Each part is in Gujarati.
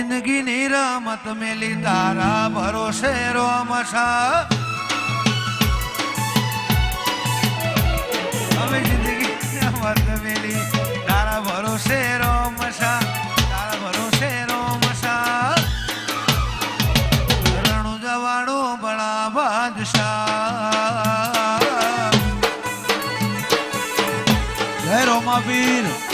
જિંદગીની રમત મેલી તારા ભરોસે રોમ હવે જિંદગી રમત મેલી તારા ભરોસે રોમ તારા ભરોસે રોમ રણું જવાણું બળા બાદશાહ. રોમાવીર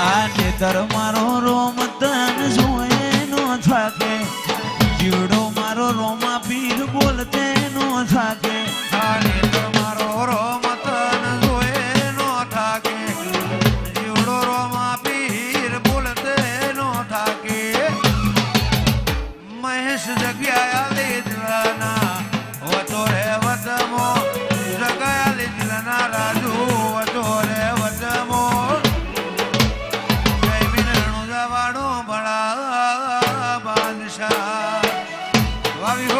આને તર મારો રોમ તન જોએ નો થાકે. જીવડો મારો રોમ Bye.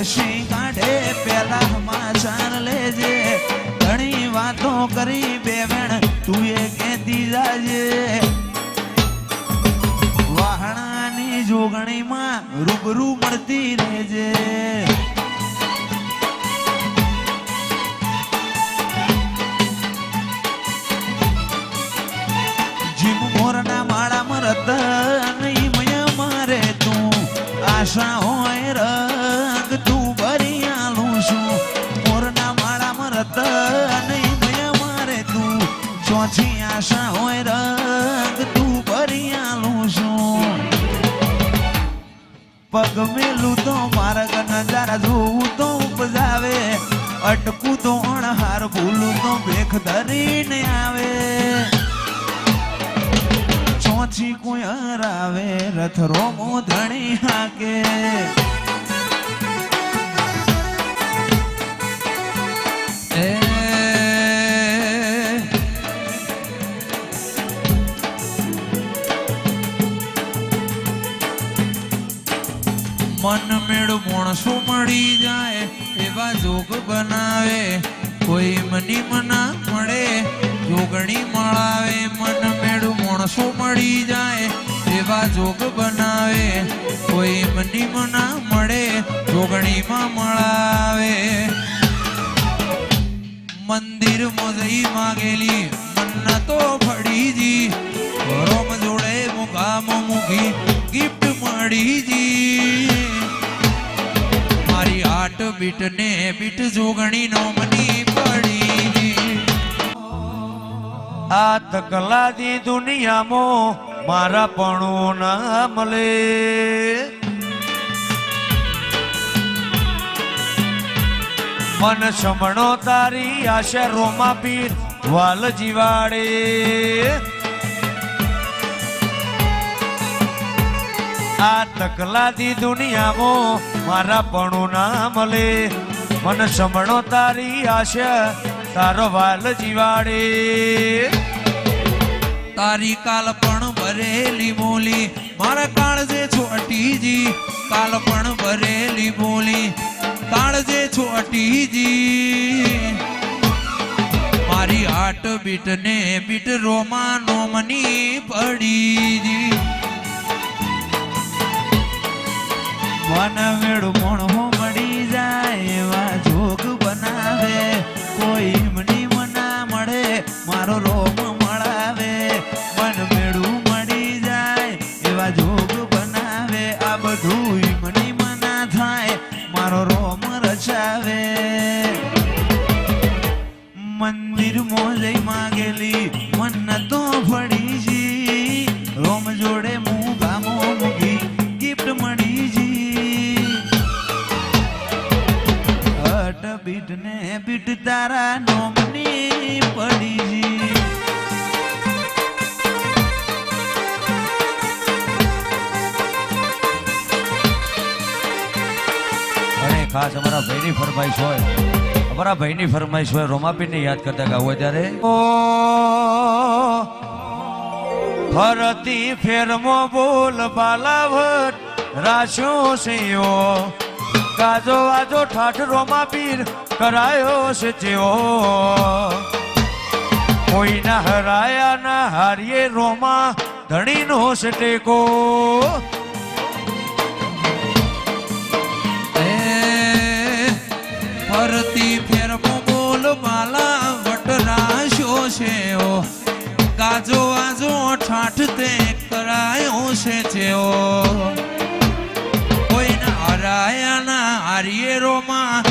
હસી કાઢે, પેલા સમાચાર લેજે. ઘણી વાતો કરી બે વેણ તું એ કેતી જાજે. વાહણાની જોગણીમાં રૂબરૂ મળતી રહેજે. જીમ મોરના માળામાં રતન મારે તું. આશા હોય રંગ આશા હોય રંગ, તું બરિયાલું છું. પગ મેલું તો માર્ગ નજારા જોવું તો ઉપજાવે. અટકું તો અણહાર, ભૂલું તો ભેખ ધરીને આવે. ચોથી કોઈ હરાવે રથ રોમો ધણી હાકે. મન મેળ માણસો મળી જાય એવા જોગ બનાવે. કોઈ મની મના મળે, જોગણી મળાવે. મન મેળ માણસો મળી જાય એવા જોગ બનાવે. કોઈ મની મના મળે, જોગણીમાં મળાવે. મંદિર મોજઈ માગેલી મન્નતો ફળીજી રોમ જોડે મુગામ મુગી ગિફ્ટ મળીજી મારી આટ બીટ જોગણી નો મની પડી. આ તકલાદી દુનિયામાં મારા પણું ના મળે મન સમણો તારી આશા રોમા પીર વાલ જીવાડે. આ તકલાદી દુનિયામાં મારા પણું નામ લે. મન સમણો તારી આશા, તારો વાલ જીવાડે. તારી કાલ પણ ભરેલી બોલી, મારા કાળજે છોટીજી કાલ પણ ભરેલી બોલી કાળજે છોટીજી મારી હાટ બીટ ને બીટ રોમા નોમની પડીજી. મન મેળું મોણો મળી જાય એવા જોગ બનાવે. કોઈ એમની મના મળે, મારો રોમ મળાવે. મન મેળું મળી જાય એવા જોગ બનાવે. આ બધું એમની મના થાય, મારો રોમ રચાવે. મંદિર મોજઈ માગેલી મન તો ફળીજી રોમ જોડે મુગામો ને તારા નોમની પડી અને ખાસ અમારા ભાઈની ફરમાઈશ હોય. અમારા ભાઈની ફરમાઈશ હોય રોમાપીરને યાદ કરતા ગાવું ત્યારે. ઓ, ફરતી ફેરમો બોલ બાલાવટ, રાશો સિંહો ગાજો વાજો ઠાઠ રોમાપીર કરાયો છે જેવો. કોઈના હરાયા, ના હારીએ રોમાં ધણીનો છે ટેકો. ફરતી ફેરમો બોલ માલા, વટરાશો છે ગાજો આજો ઠાઠ તે કરાયો છે જેઓ કોઈના હરાયાના હારીએ ધણીનો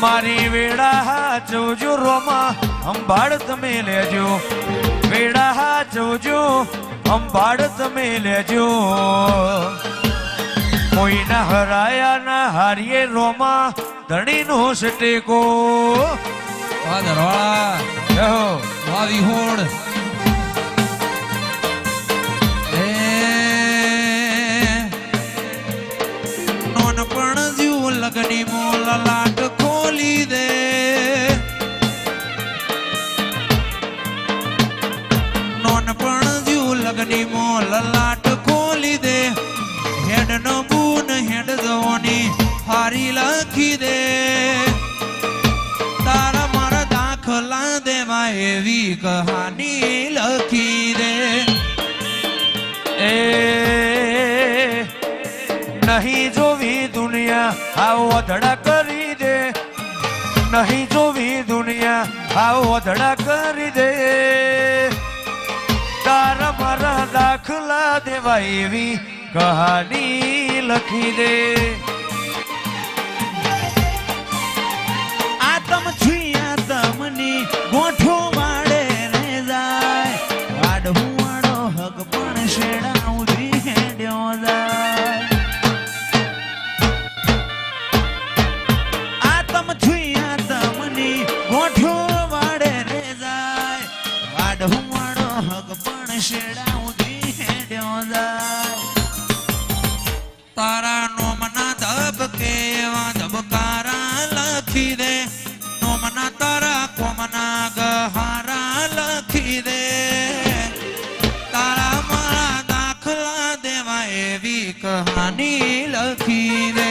મારી વેડા જોજો રોમા અંબાડ તમે લેજો. વેડા જોજો અંબાડ તમે લેજો. કોઈના હરાયા ના હારીએ રોમા ધણી નો સટેકો વિહોણ. નોન જીવ લગની મોલલા હેડની મો લલાટ ખોલી દે. હેડનો બૂન હેડ જવાની હારી લખી દે. તારા મારા દાખલા એવી કહાની લખી દે. એ નહીં જોવી દુનિયા આવો અધડા કરી દે. નહીં જોવી દુનિયા આવો અધડા કરી દે. પાર પર દાખલા દેવા એવી કહાની લખી દે. આતમ છું આતમની ગોઠ રે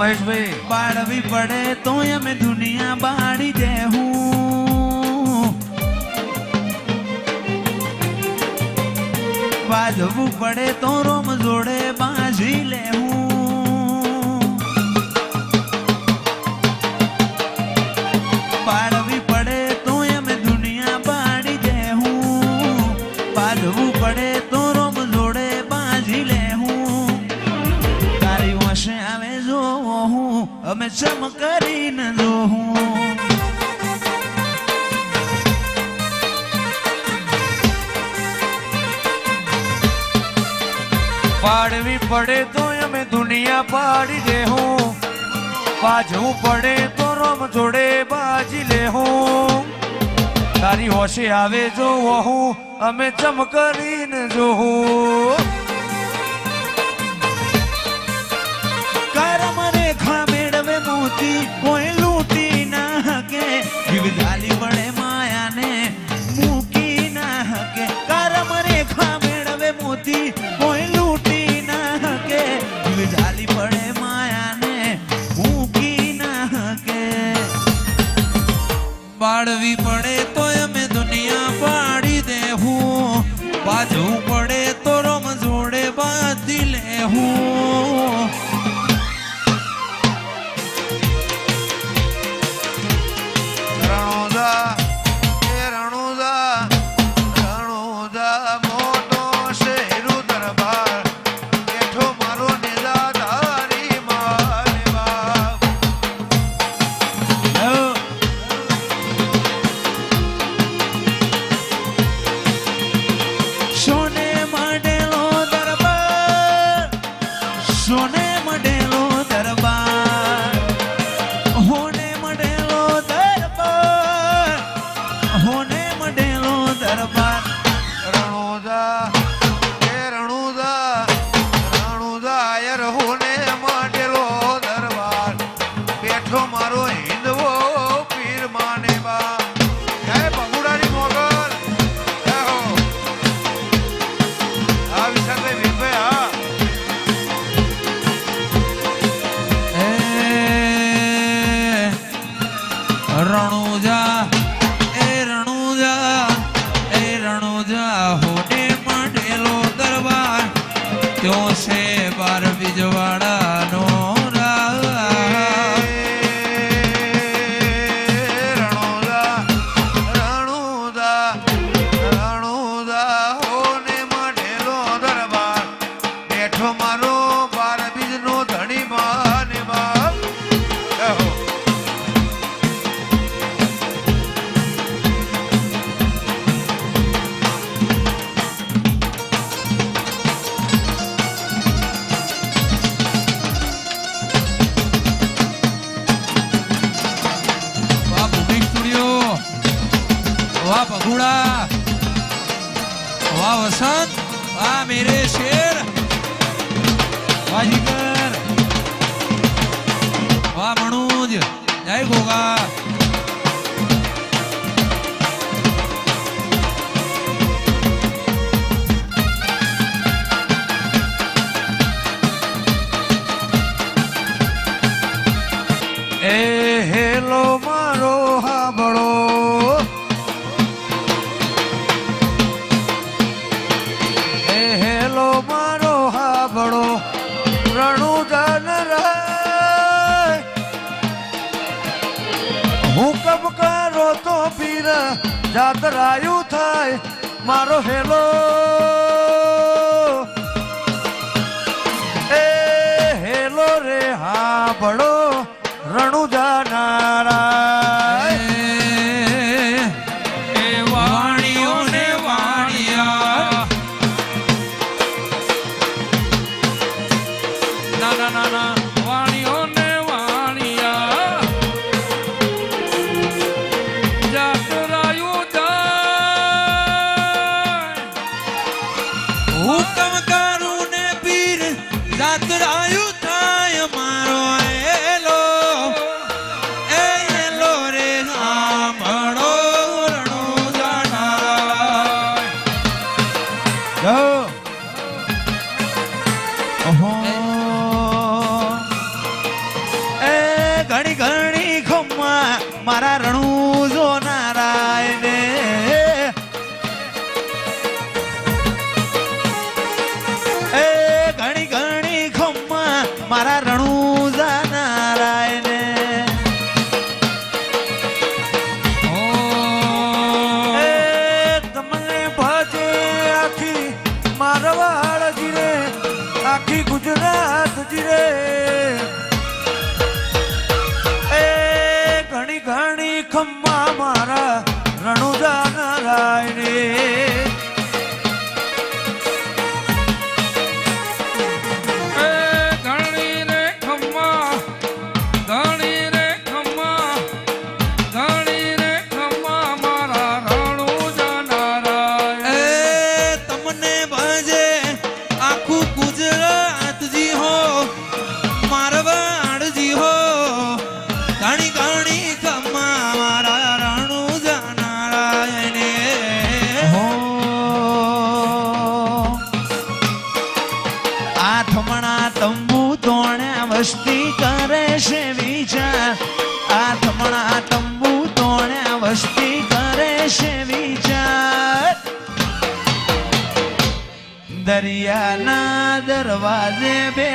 મહેશભાઈ. પડે તો અમે દુનિયા બાળી દે હું બાંધવું પડે તો રોમ જોડે બાંધી લેવું સમ કરીને જોહું પાડવી પડે તો અમે દુનિયા પાડી દેહું. બાજવું પડે તો રમ જોડે બાજી લેહું. તારી હોશે આવે જો હું અમે ચમ કરીને જોહું. contigo Baba. por.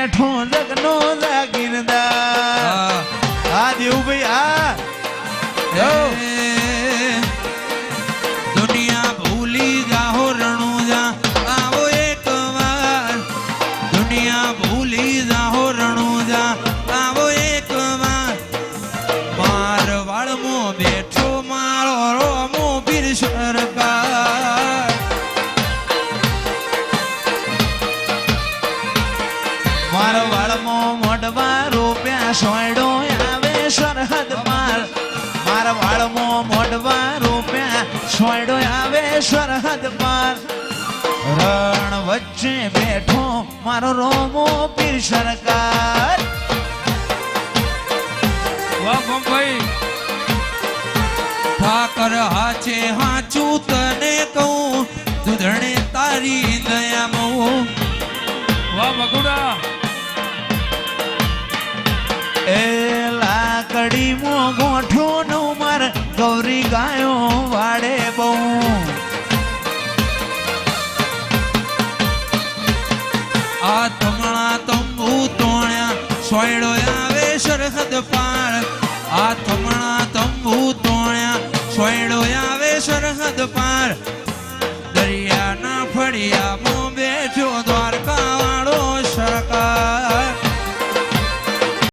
ઠોંજ છે બેઠો મારો રોમો પીર સરકાર. ભાઈ. ઠાકર હાચે હાચું તને કહું. દુધણે તારી પાર